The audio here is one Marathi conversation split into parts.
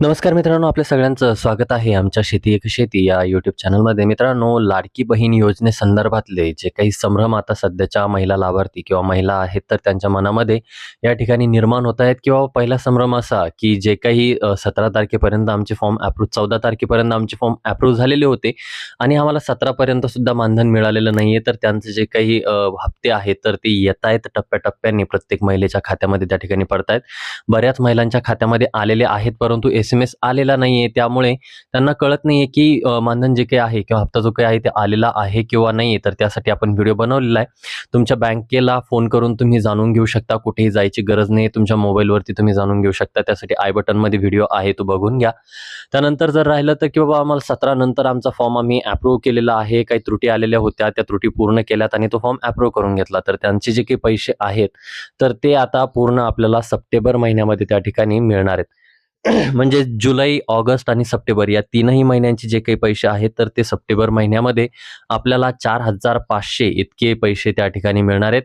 नमस्कार मित्रांनो आपल्या सगळ्यांचं स्वागत आहे आमच्या शेती एक शेती या यूट्यूब चॅनलमध्ये मित्रांनो लाडकी बहीण योजनेसंदर्भातले जे काही संभ्रम आता सध्याच्या महिला लाभार्थी किंवा महिला आहेत तर त्यांच्या मनामध्ये या ठिकाणी निर्माण होत आहेत. किंवा पहिला संभ्रम असा की जे काही सतरा तारखेपर्यंत आमचे फॉर्म अप्रूव्ह चौदा तारखेपर्यंत आमचे फॉर्म अप्रूव्ह झालेले होते आणि आम्हाला सतरापर्यंत सुद्धा मानधन मिळालेलं नाही आहे तर त्यांचे जे काही हप्ते आहेत तर ते येत आहेत टप्प्याटप्प्याने प्रत्येक महिलेच्या खात्यामध्ये त्या ठिकाणी पडत आहेत बऱ्याच महिलांच्या खात्यामध्ये आलेले आहेत परंतु एस एम एस आलेला नाही आहे त्यामुळे त्यांना कळत नाही आहे की मानधन जे काही आहे किंवा हप्ता जो काही आहे ते आलेला आहे किंवा नाही आहे तर त्यासाठी आपण व्हिडिओ बनवलेला आहे. तुमच्या बँकेला फोन करून तुम्ही जाणून घेऊ शकता. कुठेही जायची गरज नाही. तुमच्या मोबाईलवरती तुम्ही जाणून घेऊ शकता. त्यासाठी आय बटनमध्ये व्हिडिओ आहे तो बघून घ्या. त्यानंतर जर राहिलं तर की बाबा आम्हाला सतरा नंतर आमचा फॉर्म आम्ही अप्रूव्ह केलेला आहे. काही त्रुटी आलेल्या होत्या. त्या त्रुटी पूर्ण केल्यात आणि तो फॉर्म अप्रूव्ह करून घेतला. तर त्यांचे जे काही पैसे आहेत तर ते आता पूर्ण आपल्याला सप्टेंबर महिन्यामध्ये त्या ठिकाणी मिळणार आहेत. म्हणजे जुलै ऑगस्ट आणि सप्टेंबर या तीनही महिन्यांचे जे काही पैसे आहेत तर ते सप्टेंबर महिन्यामध्ये आपल्याला चार हजार पाचशे इतके पैसे त्या ठिकाणी मिळणार आहेत.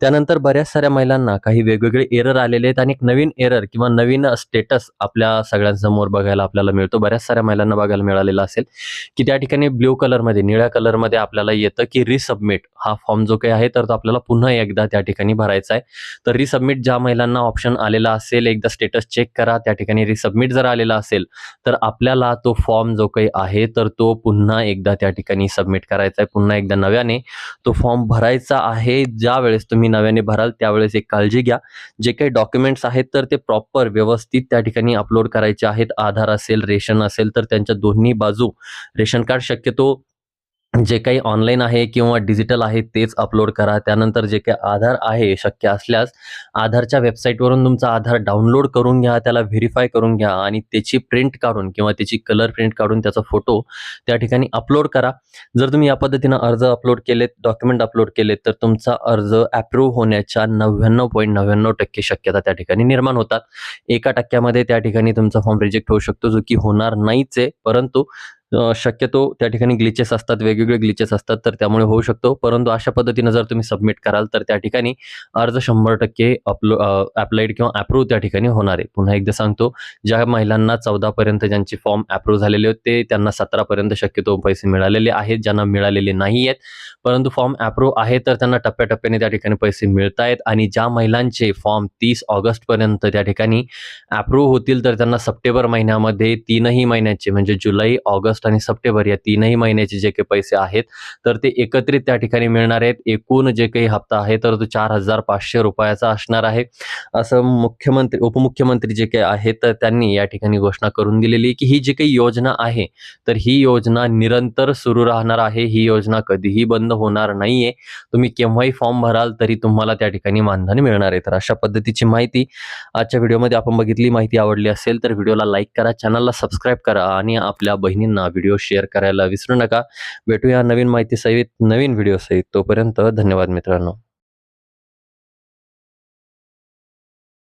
त्यानंतर बऱ्याच साऱ्या महिलांना काही वेगवेगळे एरर आलेले आहेत आणि एक नवीन एरर किंवा नवीन स्टेटस आपल्या सगळ्यांसमोर बघायला आपल्याला मिळतो. बऱ्याच साऱ्या महिलांना बघायला मिळालेला असेल की त्या ठिकाणी ब्ल्यू कलरमध्ये निळ्या कलरमध्ये आपल्याला येतं की रिसबमिट हा फॉर्म जो काही आहे तर तो आपल्याला पुन्हा एकदा त्या ठिकाणी भरायचा आहे. तर रिसबमिट ज्या महिलांना ऑप्शन आलेला असेल एकदा स्टेटस चेक करा त्या ठिकाणी सबमिट जर आलेला असेल तर आपल्याला तो फॉर्म जो काही आहे तर तो पुन्हा एकदा त्या ठिकाणी सबमिट करायचा आहे. पुन्हा एकदा नव्याने तो फॉर्म भरायचा आहे. ज्या वेळेस तुम्ही नव्याने भराल त्यावेळेस एक काळजी घ्या. जे काही डॉक्युमेंट्स आहेत तर ते प्रॉपर व्यवस्थित त्या ठिकाणी अपलोड करायचे आहेत. आधार असेल रेशन असेल तर त्यांच्या दोन्ही बाजू रेशन कार्ड शक्यतो जे काही ऑनलाईन आहे किंवा डिजिटल आहे तेच अपलोड करा. त्यानंतर जे काही आधार आहे शक्य असल्यास आधारच्या वेबसाईटवरून तुमचा आधार डाउनलोड करून घ्या त्याला व्हेरीफाय करून घ्या आणि त्याची प्रिंट काढून किंवा त्याची कलर प्रिंट काढून त्याचा फोटो त्या ठिकाणी अपलोड करा. जर तुम्ही या पद्धतीनं अर्ज अपलोड केलेत डॉक्युमेंट अपलोड केलेत तर तुमचा अर्ज अप्रूव्ह होण्याच्या नव्याण्णव पॉईंट नव्याण्णव टक्के शक्यता त्या ठिकाणी निर्माण होतात. एका टक्क्यामध्ये त्या ठिकाणी तुमचा फॉर्म रिजेक्ट होऊ शकतो जो की होणार नाहीच आहे. परंतु शक्यतो त्या ठिकाणी ग्लिचेस असतात वेगवेगळे ग्लिचेस असतात तर त्यामुळे होऊ शकतो. परंतु अशा पद्धतीनं जर तुम्ही सबमिट कराल तर त्या ठिकाणी अर्ज शंभर टक्के अपलो अप्लाइड किंवा अप्रूव्ह त्या ठिकाणी होणार आहे. पुन्हा एकदा सांगतो ज्या महिलांना चौदापर्यंत ज्यांचे फॉर्म अप्रूव्ह झालेले होते त्यांना सतरापर्यंत शक्यतो पैसे मिळालेले आहेत ज्यांना मिळालेले नाही आहेत. परंतु फॉर्म अप्रूव्ह आहे तर त्यांना टप्प्याटप्प्याने त्या ठिकाणी पैसे मिळत आहेत. आणि ज्या महिलांचे फॉर्म तीस ऑगस्टपर्यंत त्या ठिकाणी अप्रूव्ह होतील तर त्यांना सप्टेंबर महिन्यामध्ये तीनही महिन्याचे म्हणजे जुलै ऑगस्ट ऑगस्ट आणि सप्टेंबर या तीनही महिन्याचे जे काही पैसे आहेत तर ते एकत्रित त्या ठिकाणी मिळणार आहेत. एकूण जे काही हप्ता आहे तर तो चार हजार पाचशे रुपयाचा असणार आहे. असं मुख्यमंत्री उपमुख्यमंत्री जे काही आहेत तर त्यांनी या ठिकाणी घोषणा करून दिलेली की ही जी काही योजना आहे तर ही योजना निरंतर सुरू राहणार आहे. ही योजना कधीही बंद होणार नाहीये. तुम्ही केव्हाही फॉर्म भराल तरी तुम्हाला त्या ठिकाणी मानधन मिळणार आहे. तर अशा पद्धतीची माहिती आजच्या व्हिडिओमध्ये आपण बघितली. माहिती आवडली असेल तर व्हिडिओला लाईक करा चॅनलला सबस्क्राईब करा आणि आपल्या बहिणींना व्हिडिओ शेअर करायला विसरू नका. भेटूया नवीन माहिती सहित नवीन व्हिडिओ सहित. तोपर्यंत धन्यवाद मित्रांनो.